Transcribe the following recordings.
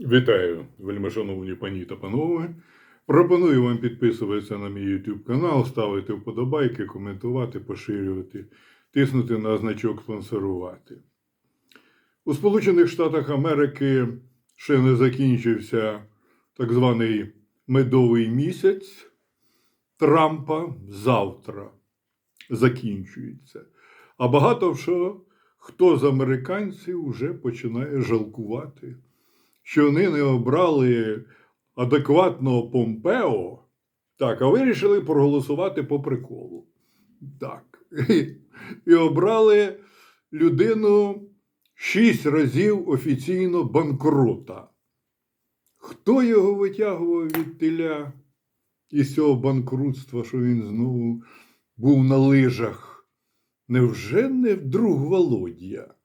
Вітаю, вельмишановні пані та панове. Пропоную вам підписуватися на мій YouTube канал, ставити вподобайки, коментувати, поширювати, тиснути на значок спонсорувати. У Сполучених Штатах Америки ще не закінчився так званий медовий місяць Трампа завтра закінчується. А багато що хто з американців вже починає жалкувати що вони не обрали адекватного Помпео, так, а вирішили проголосувати по приколу. Так. І обрали людину шість разів офіційно банкрота. Хто його витягував від теля із цього банкрутства, що він знову був на лижах? Невже не вдруг Володя?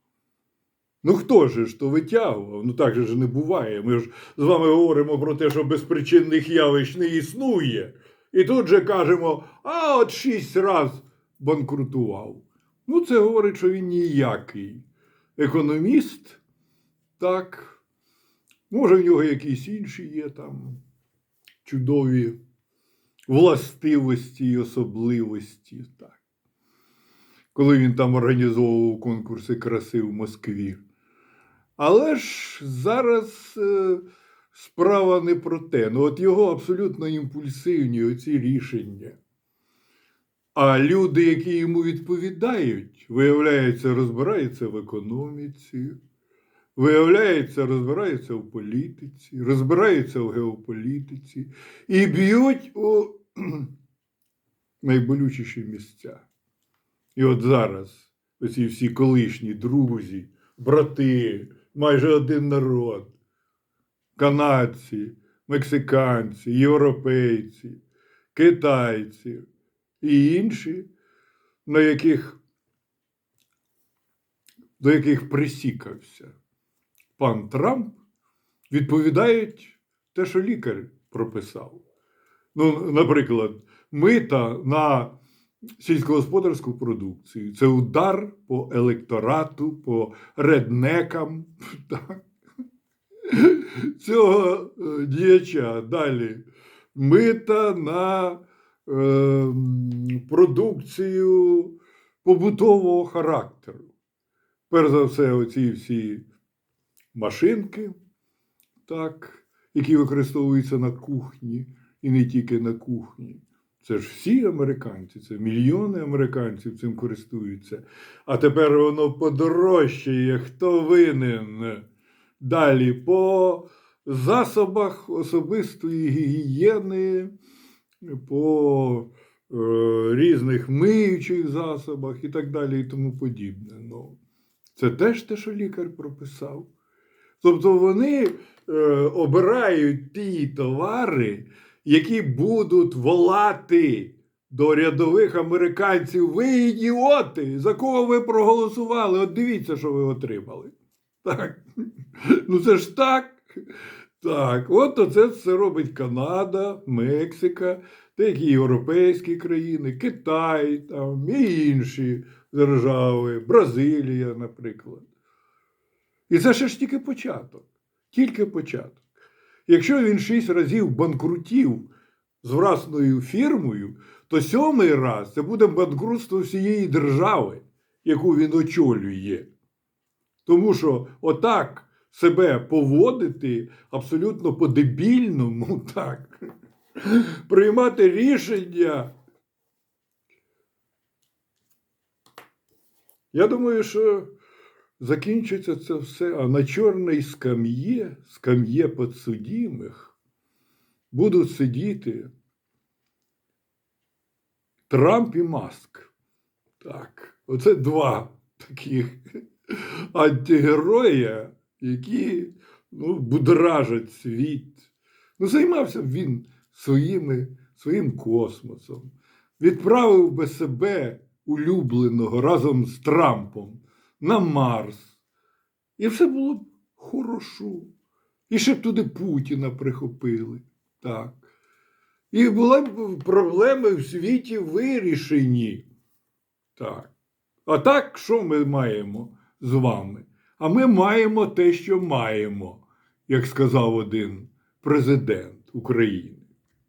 Ну хто ж то витягував? Ну так же ж не буває. Ми ж з вами говоримо про те, що безпричинних явищ не існує. І тут же кажемо, а от шість раз банкрутував. Ну, це говорить, що він ніякий. Економіст, так. Може, в нього якісь інші є там чудові властивості і особливості. Так. Коли він там організовував конкурси краси в Москві. Але ж зараз е, справа не про те. Ну, от його абсолютно імпульсивні оці рішення. А люди, які йому відповідають, виявляється, розбираються в економіці, виявляється, розбираються в політиці, розбираються в геополітиці і б'ють у найболючіші місця. І от зараз оці всі колишні друзі, брати, майже один народ, канадці, мексиканці, європейці, китайці і інші, на яких, до яких присікався пан Трамп, відповідають те, що лікар прописав. Ну, наприклад, мита на сільськогосподарську продукцію. Це удар по електорату, по реднекам так. цього е, діяча. Далі мита на е, продукцію побутового характеру. Перш за все, оці всі машинки, так, які використовуються на кухні і не тільки на кухні. Це ж всі американці, це мільйони американців цим користуються. А тепер воно подорожчає. Хто винен? Далі по засобах особистої гігієни, по е, різних миючих засобах і так далі, і тому подібне. Ну, це теж те, що лікар прописав. Тобто вони е, обирають ті товари, які будуть волати до рядових американців. Ви ідіоти! За кого ви проголосували? От дивіться, що ви отримали. Так. Ну це ж так. Так, от оце все робить Канада, Мексика, деякі європейські країни, Китай там, і інші держави, Бразилія, наприклад. І це ще ж тільки початок. Тільки початок. Якщо він шість разів банкрутів з власною фірмою, то сьомий раз це буде банкрутство всієї держави, яку він очолює. Тому що отак себе поводити абсолютно по-дебільному, так, приймати рішення. Я думаю, що закінчиться це все, а на чорній скам'є, скам'є підсудімих, будуть сидіти Трамп і Маск. Так, оце два таких антигероя, які ну, будражать світ. Ну, займався б він своїми, своїм космосом, відправив би себе улюбленого разом з Трампом на Марс. І все було б хорошо. І ще б туди Путіна прихопили. Так. І були б проблеми в світі вирішені. Так. А так, що ми маємо з вами? А ми маємо те, що маємо. як сказав один президент України.